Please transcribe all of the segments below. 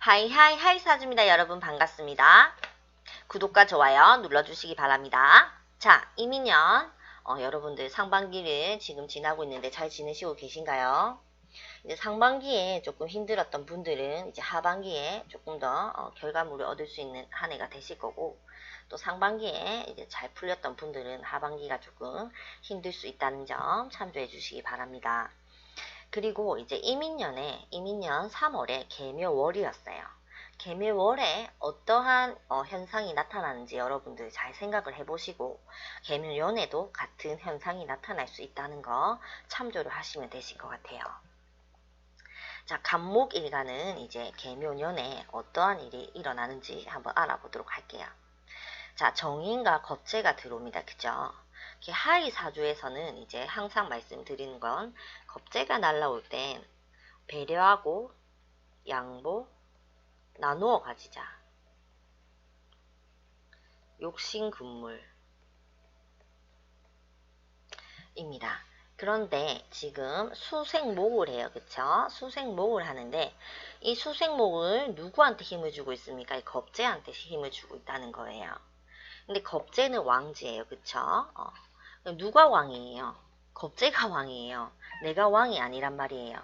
하이하이 하이사주입니다. 여러분 반갑습니다. 구독과 좋아요 눌러주시기 바랍니다. 자, 이민년 어, 여러분들 상반기를 지금 지나고 있는데 잘 지내시고 계신가요? 이제 상반기에 조금 힘들었던 분들은 이제 하반기에 조금 더 어, 결과물을 얻을 수 있는 한 해가 되실 거고 또 상반기에 이제 잘 풀렸던 분들은 하반기가 조금 힘들 수 있다는 점 참조해 주시기 바랍니다. 그리고 이제 이민년에 이민년 3월에 개묘월이었어요. 개묘월에 어떠한 어, 현상이 나타나는지 여러분들 잘 생각을 해보시고 개묘연에도 같은 현상이 나타날 수 있다는 거 참조를 하시면 되실 것 같아요. 자, 간목일간은 이제 개묘년에 어떠한 일이 일어나는지 한번 알아보도록 할게요. 자, 정인과 겁재가 들어옵니다. 그죠? 하이 사주에서는 이제 항상 말씀드리는 건 겁재가 날라올 땐 배려하고 양보 나누어 가지자. 욕심군물 입니다. 그런데 지금 수생목을 해요. 그쵸? 수생목을 하는데 이 수생목을 누구한테 힘을 주고 있습니까? 이 겁재한테 힘을 주고 있다는 거예요. 근데 겁재는 왕지예요. 그쵸? 어. 누가 왕이에요? 겁재가 왕이에요. 내가 왕이 아니란 말이에요.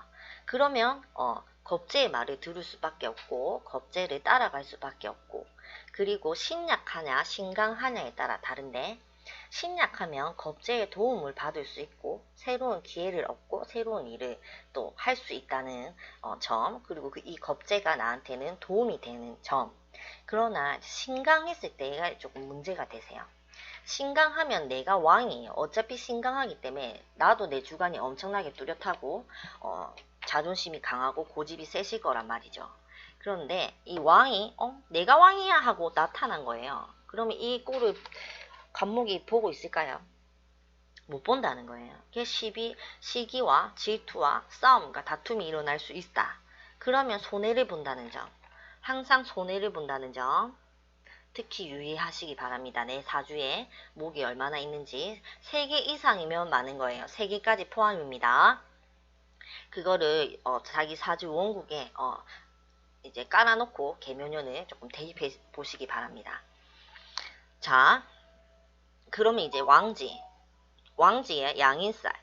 그러면 어, 겁재의 말을 들을 수밖에 없고 겁재를 따라갈 수밖에 없고 그리고 신약하냐 신강하냐에 따라 다른데 신약하면 겁재의 도움을 받을 수 있고 새로운 기회를 얻고 새로운 일을 또 할 수 있다는 어, 점 그리고 그 이 겁재가 나한테는 도움이 되는 점 그러나 신강했을 때가 조금 문제가 되세요. 신강하면 내가 왕이에요. 어차피 신강하기 때문에 나도 내 주관이 엄청나게 뚜렷하고 어, 자존심이 강하고 고집이 세실 거란 말이죠. 그런데 이 왕이 어 내가 왕이야 하고 나타난 거예요. 그러면 이 꼴을 관목이 보고 있을까요? 못 본다는 거예요. 그게 시비, 시기와 질투와 싸움과 다툼이 일어날 수 있다. 그러면 손해를 본다는 점. 항상 손해를 본다는 점. 특히 유의하시기 바랍니다. 내 사주에 목이 얼마나 있는지 3개 이상이면 많은 거예요. 3개까지 포함입니다. 그거를 어, 자기 사주 원국에 어, 이제 깔아놓고 개묘년을 조금 대입해 보시기 바랍니다. 자, 그러면 이제 왕지, 왕지에 양인살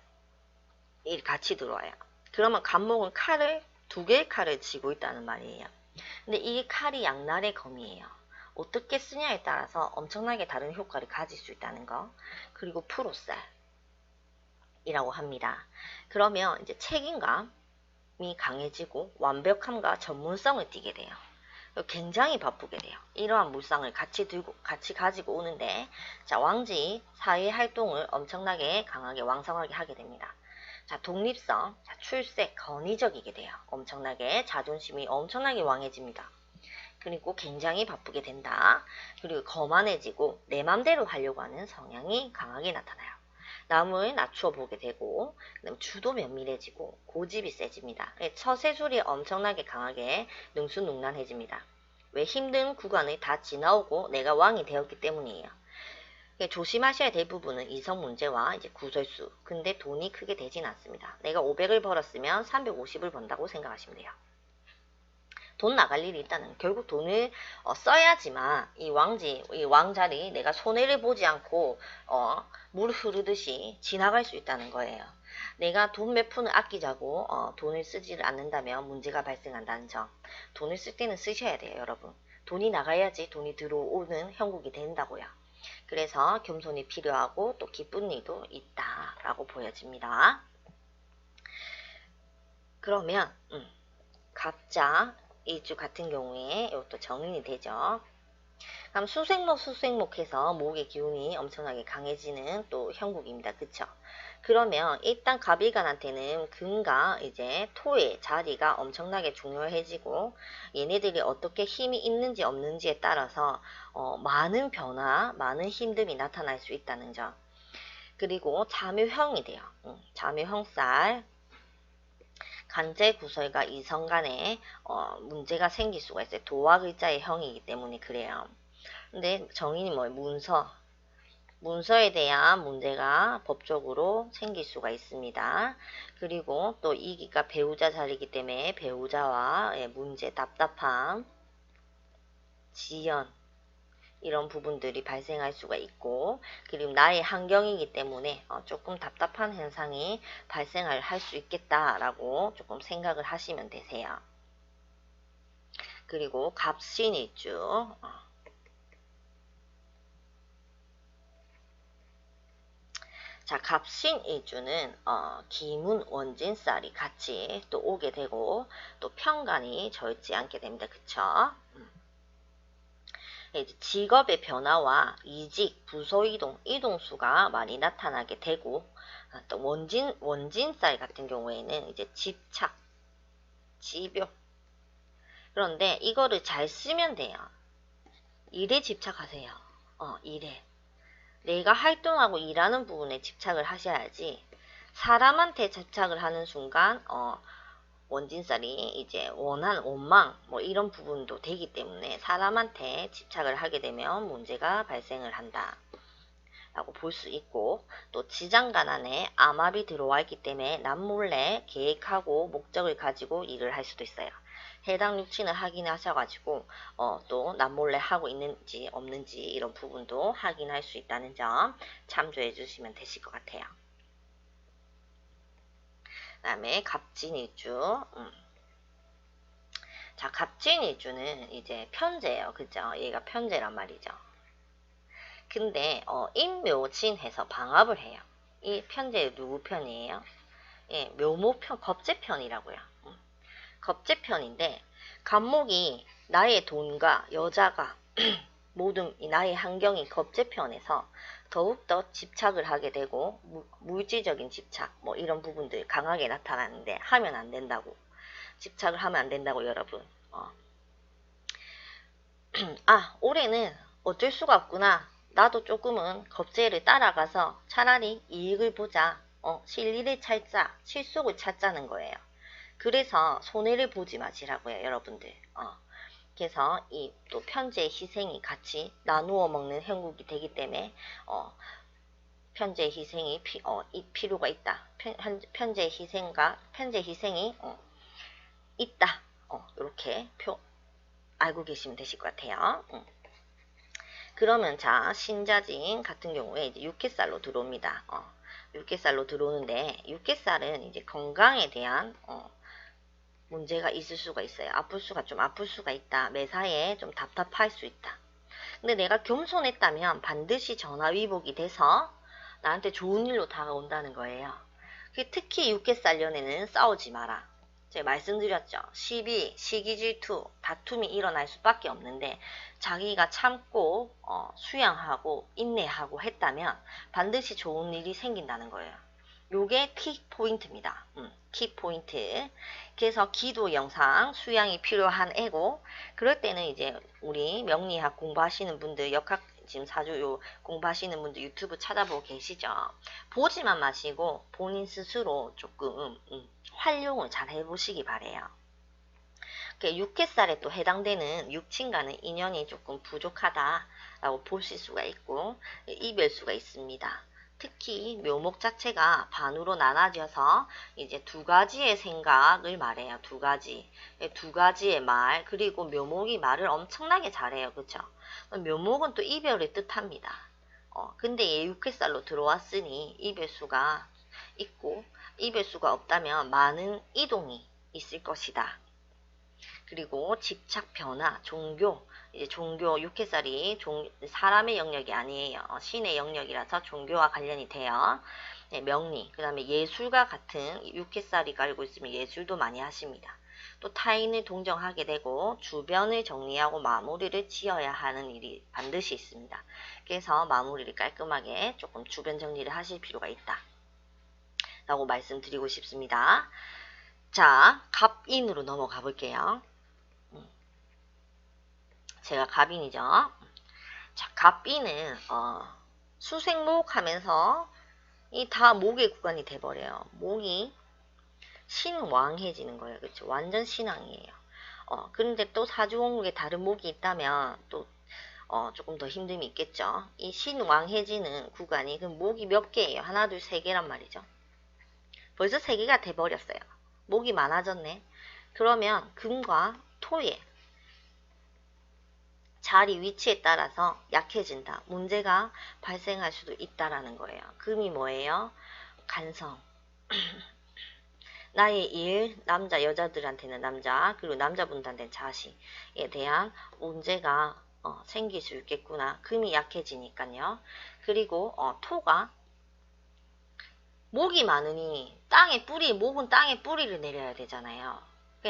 이 같이 들어와요. 그러면 간목은 칼을 두 개의 칼을 쥐고 있다는 말이에요. 근데 이 칼이 양날의 검이에요. 어떻게 쓰냐에 따라서 엄청나게 다른 효과를 가질 수 있다는 거. 그리고 프로셀이라고 합니다. 그러면 이제 책임감이 강해지고 완벽함과 전문성을 띠게 돼요. 굉장히 바쁘게 돼요. 이러한 물상을 같이 들고 같이 가지고 오는데 자 왕지 사회 활동을 엄청나게 강하게 왕성하게 하게 됩니다. 자 독립성, 자 출색, 건의적이게 돼요. 엄청나게 자존심이 엄청나게 왕해집니다. 그리고 굉장히 바쁘게 된다. 그리고 거만해지고 내 맘대로 하려고 하는 성향이 강하게 나타나요. 남을 낮추어 보게 되고 주도 면밀해지고 고집이 세집니다. 처세술이 엄청나게 강하게 능수능란해집니다. 왜 힘든 구간을 다 지나오고 내가 왕이 되었기 때문이에요. 조심하셔야 될 부분은 이성 문제와 이제 구설수. 근데 돈이 크게 되진 않습니다. 내가 500을 벌었으면 350을 번다고 생각하시면 돼요. 돈 나갈 일이 있다는 결국 돈을 어, 써야지만 이 왕지 이 왕자리 내가 손해를 보지 않고 어, 물 흐르듯이 지나갈 수 있다는 거예요. 내가 돈 몇 푼을 아끼자고 어, 돈을 쓰지를 않는다면 문제가 발생한다는 점. 돈을 쓸 때는 쓰셔야 돼요, 여러분. 돈이 나가야지 돈이 들어오는 형국이 된다고요. 그래서 겸손이 필요하고 또 기쁜 일도 있다라고 보여집니다. 그러면 음, 갑자 이주 같은 경우에 이것도 정인이 되죠. 그럼 수생목 수생목해서 목의 기운이 엄청나게 강해지는 또 형국입니다. 그쵸? 그러면 일단 갑일간한테는 금과 이제 토의 자리가 엄청나게 중요해지고 얘네들이 어떻게 힘이 있는지 없는지에 따라서 어, 많은 변화, 많은 힘듦이 나타날 수 있다는 점. 그리고 자묘형이 돼요. 응, 자묘형살, 간제 구설과 이성 간에 어, 문제가 생길 수가 있어요. 도화 글자의 형이기 때문에 그래요. 근데 정인이 뭐 문서, 문서에 대한 문제가 법적으로 생길 수가 있습니다. 그리고 또 이기가 배우자 자리이기 때문에 배우자와의 문제, 답답함, 지연 이런 부분들이 발생할 수가 있고 그리고 나의 환경이기 때문에 어, 조금 답답한 현상이 발생을 할수 있겠다라고 조금 생각을 하시면 되세요. 그리고 갑신일주 어. 자, 갑신일주는 어, 기문 원진살이 같이 또 오게 되고 또 편간이 절지 않게 됩니다. 그쵸? 음. 직업의 변화와 이직, 부서 이동, 이동수가 많이 나타나게 되고 아, 또 원진 원진살 같은 경우에는 이제 집착, 집요. 그런데 이거를 잘 쓰면 돼요. 일에 집착하세요. 어, 일에. 내가 활동하고 일하는 부분에 집착을 하셔야지 사람한테 집착을 하는 순간 어, 원진살이 이제 원한 원망 뭐 이런 부분도 되기 때문에 사람한테 집착을 하게 되면 문제가 발생을 한다. 라고 볼 수 있고 또 지장간 안에 암압이 들어와 있기 때문에 남몰래 계획하고 목적을 가지고 일을 할 수도 있어요. 해당 육친을 확인하셔가지고 어, 또 남몰래 하고 있는지 없는지 이런 부분도 확인할 수 있다는 점 참조해 주시면 되실 것 같아요. 그 다음에 갑진일주. 음. 자 갑진일주는 이제 편제예요. 그죠? 얘가 편제란 말이죠. 근데 어, 인묘진해서 방합을 해요. 이 편제 누구 편이에요? 예, 묘모편 겁제편이라고요. 음. 겁제편인데 간목이 나의 돈과 여자가 모든 나의 환경이 겁제편에서 더욱더 집착을 하게 되고 물질적인 집착 뭐 이런 부분들 강하게 나타나는데 하면 안 된다고. 집착을 하면 안 된다고 여러분. 어. 아 올해는 어쩔 수가 없구나. 나도 조금은 겁제를 따라가서 차라리 이익을 보자. 어, 실리를 찾자 실속을 찾자는 거예요. 그래서 손해를 보지 마시라고요 여러분들. 어. 그래서 이 또 편제의 희생이 같이 나누어 먹는 형국이 되기 때문에 어, 편제의 희생이 피, 어, 이 필요가 있다. 편, 편제의 희생과 편제의 희생이 어, 있다. 어, 이렇게 표 알고 계시면 되실 것 같아요. 음. 그러면 자 신자진 같은 경우에 이제 육개살로 들어옵니다. 어, 육개살로 들어오는데 육개살은 이제 건강에 대한 어, 문제가 있을 수가 있어요. 아플 수가 좀 아플 수가 있다. 매사에 좀 답답할 수 있다. 근데 내가 겸손했다면 반드시 전화위복이 돼서 나한테 좋은 일로 다가온다는 거예요. 특히 육개살년에는 싸우지 마라. 제가 말씀드렸죠. 시비, 시기질투, 다툼이 일어날 수밖에 없는데 자기가 참고 어, 수양하고 인내하고 했다면 반드시 좋은 일이 생긴다는 거예요. 요게 키 포인트입니다. 음, 키 포인트. 그래서 기도 영상 수양이 필요한 애고 그럴 때는 이제 우리 명리학 공부하시는 분들 역학 지금 사주 요 공부하시는 분들 유튜브 찾아보고 계시죠. 보지만 마시고 본인 스스로 조금 음, 활용을 잘 해보시기 바래요. 육회살에 또 해당되는 육친과는 인연이 조금 부족하다라고 보실 수가 있고 이별 수가 있습니다. 특히 묘목 자체가 반으로 나눠져서 이제 두 가지의 생각을 말해요. 두 가지. 두 가지의 말. 그리고 묘목이 말을 엄청나게 잘해요. 그쵸? 묘목은 또 이별을 뜻합니다. 어, 근데 얘 육회살로 들어왔으니 이별수가 있고 이별수가 없다면 많은 이동이 있을 것이다. 그리고 집착 변화, 종교, 이제 종교 육회살이 종, 사람의 영역이 아니에요. 어, 신의 영역이라서 종교와 관련이 돼요. 네, 명리, 그 다음에 예술가 같은 육회살이 깔고 있으면 예술도 많이 하십니다. 또 타인을 동정하게 되고 주변을 정리하고 마무리를 지어야 하는 일이 반드시 있습니다. 그래서 마무리를 깔끔하게 조금 주변 정리를 하실 필요가 있다. 라고 말씀드리고 싶습니다. 자, 갑인으로 넘어가 볼게요. 제가 갑인이죠. 자, 갑인은 어, 수생목 하면서 이 다 목의 구간이 돼버려요. 목이 신왕해지는 거예요. 그렇죠? 완전 신왕이에요. 어, 그런데 또 사주원국에 다른 목이 있다면 또 어, 조금 더 힘듦이 있겠죠. 이 신왕해지는 구간이 그럼 목이 몇 개예요? 하나, 둘, 세 개란 말이죠. 벌써 세 개가 돼버렸어요. 목이 많아졌네. 그러면 금과 토의 자리 위치에 따라서 약해진다. 문제가 발생할 수도 있다라는 거예요. 금이 뭐예요? 간성. 나의 일, 남자, 여자들한테는 남자, 그리고 남자분들한테는 자식에 대한 문제가 어, 생길 수 있겠구나. 금이 약해지니까요. 그리고 어, 토가 목이 많으니 땅에 뿌리, 목은 땅에 뿌리를 내려야 되잖아요.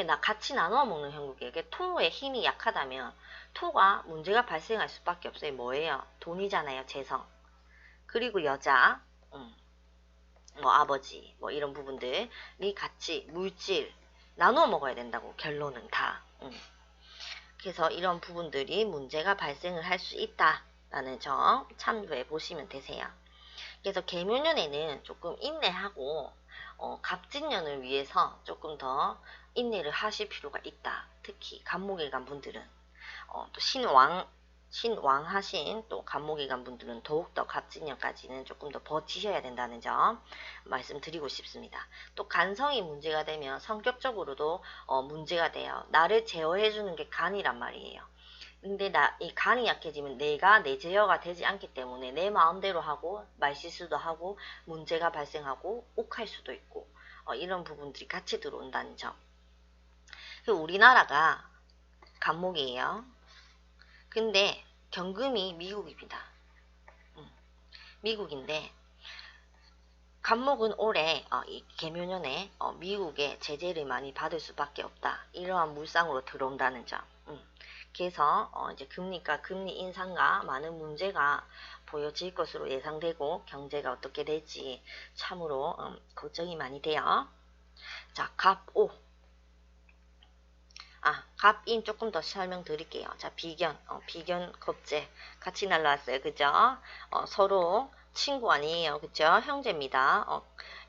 나 같이 나눠 먹는 형국에게 토의 힘이 약하다면 토가 문제가 발생할 수밖에 없어요. 뭐예요? 돈이잖아요. 재성. 그리고 여자, 음, 뭐 아버지, 뭐 이런 부분들이 같이 물질 나눠 먹어야 된다고 결론은 다. 음. 그래서 이런 부분들이 문제가 발생을 할 수 있다라는 점 참고해 보시면 되세요. 그래서 개묘년에는 조금 인내하고 어, 갑진년을 위해서 조금 더 인내를 하실 필요가 있다. 특히 간목일간 분들은 어, 또 신왕 신왕하신 또 간목일간 분들은 더욱더 갑진년까지는 조금 더 버티셔야 된다는 점 말씀드리고 싶습니다. 또 간성이 문제가 되면 성격적으로도 어, 문제가 돼요. 나를 제어해주는 게 간이란 말이에요. 근데 나, 이 간이 약해지면 내가 내 제어가 되지 않기 때문에 내 마음대로 하고 말실수도 하고 문제가 발생하고 욱할 수도 있고 어, 이런 부분들이 같이 들어온다는 점. 우리나라가 간목이에요. 근데 경금이 미국입니다. 음, 미국인데 간목은 올해 어, 이 개묘년에 어, 미국의 제재를 많이 받을 수밖에 없다. 이러한 물상으로 들어온다는 점. 음. 그래서 어 이제 금리가 금리 인상과 많은 문제가 보여질 것으로 예상되고 경제가 어떻게 될지 참으로 음, 걱정이 많이 돼요. 자, 갑5. 아, 갑인 조금 더 설명드릴게요. 자, 비견, 어, 비견 겁재 같이 날라왔어요. 그죠? 어, 서로 친구 아니에요. 그죠? 형제입니다. 어,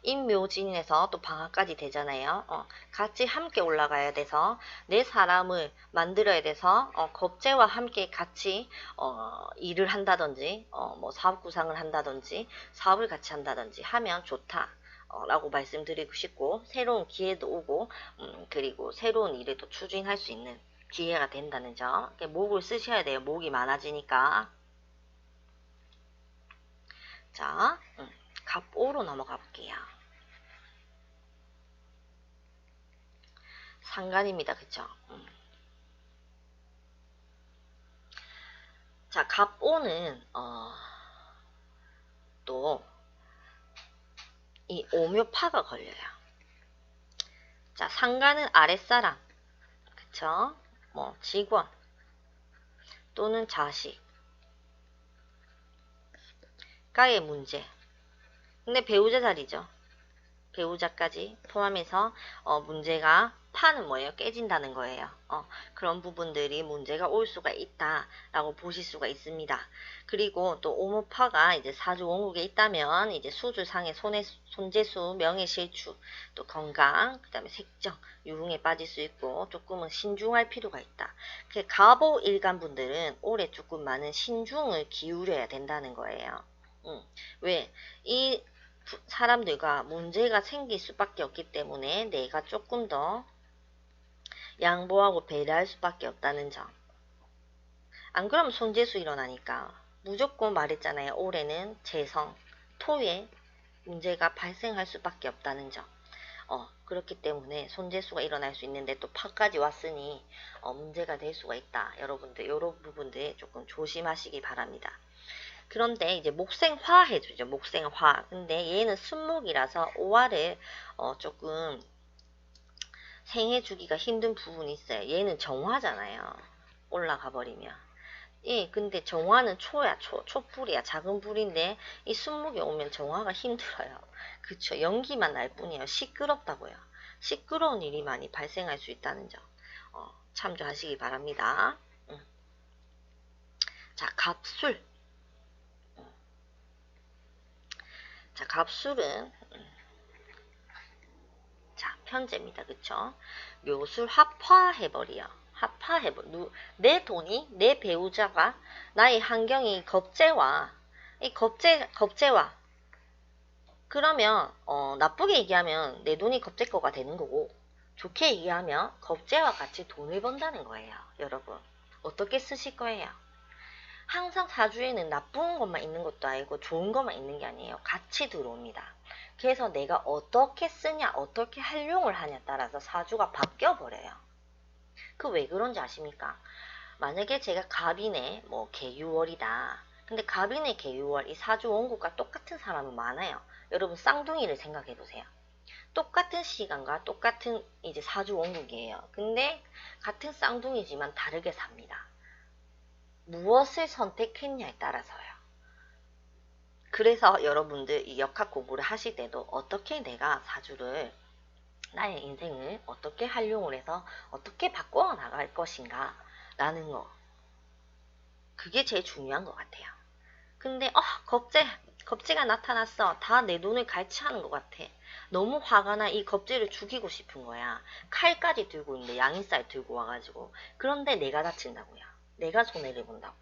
인묘진에서 또 방학까지 되잖아요. 어, 같이 함께 올라가야 돼서 내 사람을 만들어야 돼서 어, 겁재와 함께 같이 어, 일을 한다든지 어, 뭐 사업 구상을 한다든지 사업을 같이 한다든지 하면 좋다. 어, 라고 말씀드리고 싶고 새로운 기회도 오고 음, 그리고 새로운 일을 또 추진할 수 있는 기회가 된다는 점 목을 쓰셔야 돼요. 목이 많아지니까 자 음, 갑오로 넘어가 볼게요. 상관입니다. 그쵸? 음. 자, 갑오는 어, 또 이 오묘파가 걸려요. 자, 상관은 아랫사람, 그쵸? 뭐 직원 또는 자식 가의 문제. 근데 배우자 자리죠. 배우자까지 포함해서 어, 문제가 파는 뭐예요? 깨진다는 거예요. 어, 그런 부분들이 문제가 올 수가 있다라고 보실 수가 있습니다. 그리고 또 오모파가 이제 사주 원국에 있다면 이제 수주상의 손해, 손재수, 명예실추, 또 건강, 그 다음에 색정, 유흥에 빠질 수 있고 조금은 신중할 필요가 있다. 그 가보 일간 분들은 올해 조금 많은 신중을 기울여야 된다는 거예요. 음, 왜? 이 사람들과 문제가 생길 수밖에 없기 때문에 내가 조금 더 양보하고 배려할 수밖에 없다는 점. 안 그러면 손재수 일어나니까 무조건 말했잖아요. 올해는 재성, 토에 문제가 발생할 수밖에 없다는 점. 어, 그렇기 때문에 손재수가 일어날 수 있는데 또 파까지 왔으니 어, 문제가 될 수가 있다. 여러분들 이런 부분들 조금 조심하시기 바랍니다. 그런데 이제 목생화 해주죠. 목생화. 근데 얘는 순목이라서 오화를 어, 조금 생해주기가 힘든 부분이 있어요. 얘는 정화잖아요. 올라가 버리면. 예, 근데 정화는 초야, 초, 초불이야. 작은 불인데 이 순목이 오면 정화가 힘들어요. 그쵸. 연기만 날 뿐이에요. 시끄럽다고요. 시끄러운 일이 많이 발생할 수 있다는 점 어, 참조하시기 바랍니다. 음. 자, 갑술. 자, 갑술은 자, 편제입니다. 그쵸? 묘술 합화해버려. 합화해버 누, 내 돈이 내 배우자가 나의 환경이 겁재와 이 겁재 겁재와 그러면 어, 나쁘게 얘기하면 내 돈이 겁재 거가 되는 거고 좋게 얘기하면 겁재와 같이 돈을 번다는 거예요. 여러분 어떻게 쓰실 거예요? 항상 사주에는 나쁜 것만 있는 것도 아니고 좋은 것만 있는 게 아니에요. 같이 들어옵니다. 그래서 내가 어떻게 쓰냐, 어떻게 활용을 하냐 따라서 사주가 바뀌어 버려요. 그 왜 그런지 아십니까? 만약에 제가 갑인의 뭐 개유월이다. 근데 갑인의 개유월 이 사주 원국과 똑같은 사람은 많아요. 여러분 쌍둥이를 생각해 보세요. 똑같은 시간과 똑같은 이제 사주 원국이에요. 근데 같은 쌍둥이지만 다르게 삽니다. 무엇을 선택했냐에 따라서요. 그래서 여러분들 이 역학 공부를 하실 때도 어떻게 내가 사주를 나의 인생을 어떻게 활용을 해서 어떻게 바꿔 나갈 것인가 라는 거. 그게 제일 중요한 것 같아요. 근데 어 겁재 겁재가 나타났어. 다내 돈을 갈취하는 것 같아. 너무 화가 나. 이 겁재를 죽이고 싶은 거야. 칼까지 들고 있는데 양인살 들고 와가지고. 그런데 내가 다친다고요 내가 손해를 본다고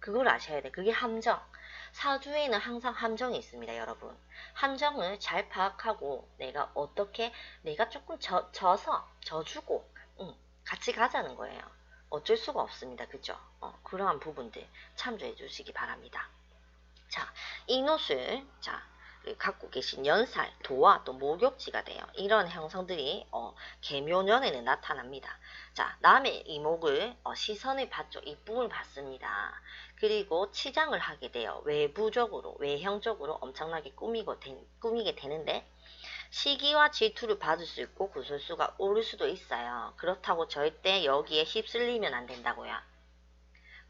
그걸 아셔야 돼 그게 함정 사주에는 항상 함정이 있습니다, 여러분. 함정을 잘 파악하고 내가 어떻게 내가 조금 져, 져서 져주고 응, 같이 가자는 거예요. 어쩔 수가 없습니다. 그죠? 어, 그러한 부분들 참조해 주시기 바랍니다. 자, 이 노술 자 갖고 계신 연살, 도와 또 목욕지가 돼요. 이런 형성들이 어, 개묘년에는 나타납니다. 자, 남의 이목을 어, 시선을 받죠. 이쁨을 받습니다. 그리고 치장을 하게 돼요. 외부적으로, 외형적으로 엄청나게 꾸미고 된, 꾸미게 되는데 시기와 질투를 받을 수 있고 구설수가 오를 수도 있어요. 그렇다고 절대 여기에 휩쓸리면 안 된다고요.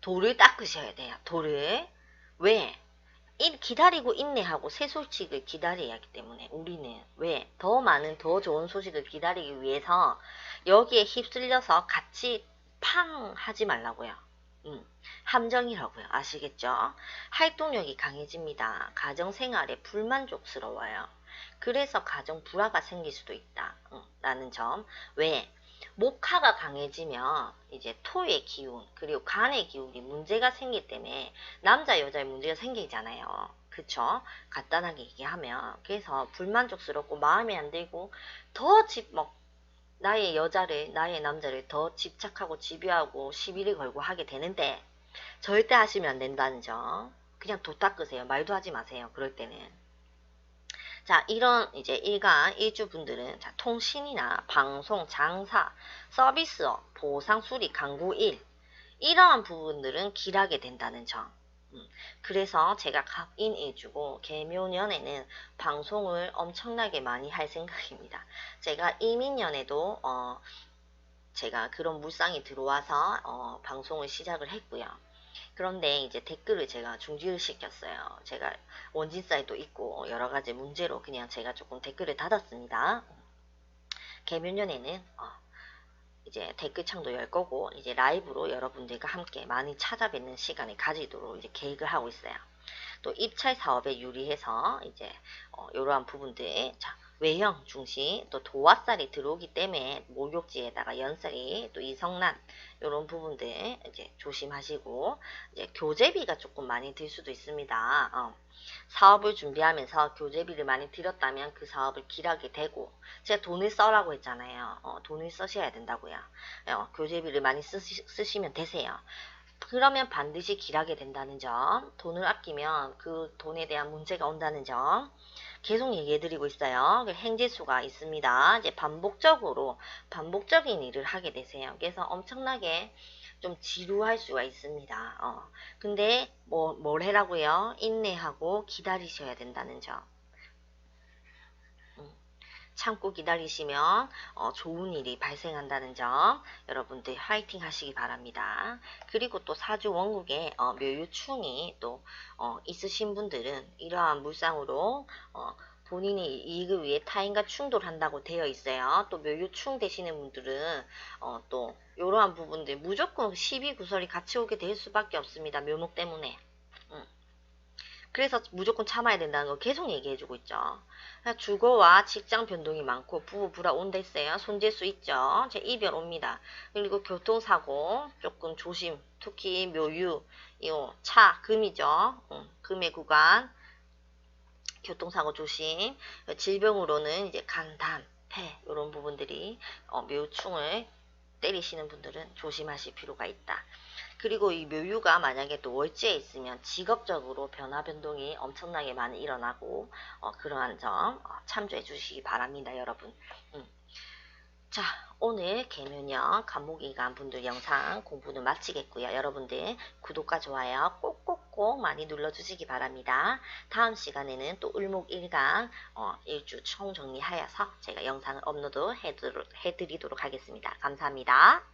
돌을 닦으셔야 돼요. 돌을. 왜? 기다리고 인내하고 새 소식을 기다려야 하기 때문에 우리는 왜? 더 많은 더 좋은 소식을 기다리기 위해서 여기에 휩쓸려서 같이 팡 하지 말라고요. 음, 함정이라고요. 아시겠죠? 활동력이 강해집니다. 가정생활에 불만족스러워요. 그래서 가정 불화가 생길 수도 있다. 음, 라는 점. 왜? 목화가 강해지면 이제 토의 기운 그리고 간의 기운이 문제가 생기기 때문에 남자 여자의 문제가 생기잖아요. 그쵸? 간단하게 얘기하면 그래서 불만족스럽고 마음에 안 들고 더집막 나의 여자를 나의 남자를 더 집착하고 집요하고 시비를 걸고 하게 되는데 절대 하시면 안 된다는 점 그냥 도 닦으세요. 말도 하지 마세요. 그럴 때는 자, 이런 이제 일가 일주 분들은 자, 통신이나 방송, 장사, 서비스업, 보상 수리, 강구 일 이러한 부분들은 길하게 된다는 점. 음, 그래서 제가 갑인 일주고 개묘년에는 방송을 엄청나게 많이 할 생각입니다. 제가 이민년에도 어, 제가 그런 물상이 들어와서 어, 방송을 시작을 했고요. 그런데 이제 댓글을 제가 중지를 시켰어요. 제가 원진 사이도 있고 여러 가지 문제로 그냥 제가 조금 댓글을 닫았습니다. 개묘년에는 어, 이제 댓글창도 열 거고 이제 라이브로 여러분들과 함께 많이 찾아뵙는 시간을 가지도록 이제 계획을 하고 있어요. 또 입찰 사업에 유리해서 이제 어, 이러한 부분들 자 외형 중심 또 도화살이 들어오기 때문에 목욕지에다가 연살이 또 이성난 이런 부분들 이제 조심하시고 이제 교재비가 조금 많이 들 수도 있습니다. 어. 사업을 준비하면서 교재비를 많이 들였다면 그 사업을 길하게 되고 제가 돈을 써라고 했잖아요. 어, 돈을 쓰셔야 된다고요. 어, 교재비를 많이 쓰시, 쓰시면 되세요. 그러면 반드시 길하게 된다는 점, 돈을 아끼면 그 돈에 대한 문제가 온다는 점, 계속 얘기해드리고 있어요. 그 행재수가 있습니다. 이제 반복적으로 반복적인 일을 하게 되세요. 그래서 엄청나게 좀 지루할 수가 있습니다. 어. 근데 뭐, 뭘 해라고요? 인내하고 기다리셔야 된다는 점. 음. 참고 기다리시면 어, 좋은 일이 발생한다는 점 여러분들 화이팅 하시기 바랍니다. 그리고 또 사주 원국에 어, 묘유충이 또 어, 있으신 분들은 이러한 물상으로 어, 본인이 이익을 위해 타인과 충돌한다고 되어 있어요. 또 묘유충 되시는 분들은 어, 또 이러한 부분들 무조건 시비 구설이 같이 오게 될 수밖에 없습니다. 묘목 때문에. 음. 그래서 무조건 참아야 된다는 거 계속 얘기해주고 있죠. 주거와 직장 변동이 많고 부부 불화 온다 했어요. 손재수 있죠. 제 이별 옵니다. 그리고 교통사고 조금 조심. 특히 묘유, 차, 금이죠. 응, 금의 구간. 교통사고 조심. 질병으로는 이제 간, 담, 폐 이런 부분들이 어, 묘충을 때리시는 분들은 조심하실 필요가 있다. 그리고 이 묘유가 만약에 또 월지에 있으면 직업적으로 변화 변동이 엄청나게 많이 일어나고 어, 그러한 점 어, 참조해 주시기 바랍니다, 여러분. 음. 자, 오늘 개면역 간목이간 분들 영상 공부는 마치겠고요. 여러분들 구독과 좋아요 꼭꼭꼭 많이 눌러주시기 바랍니다. 다음 시간에는 또 을목일강 어, 일주 총정리하여서 제가 영상을 업로드 해드리도록 하겠습니다. 감사합니다.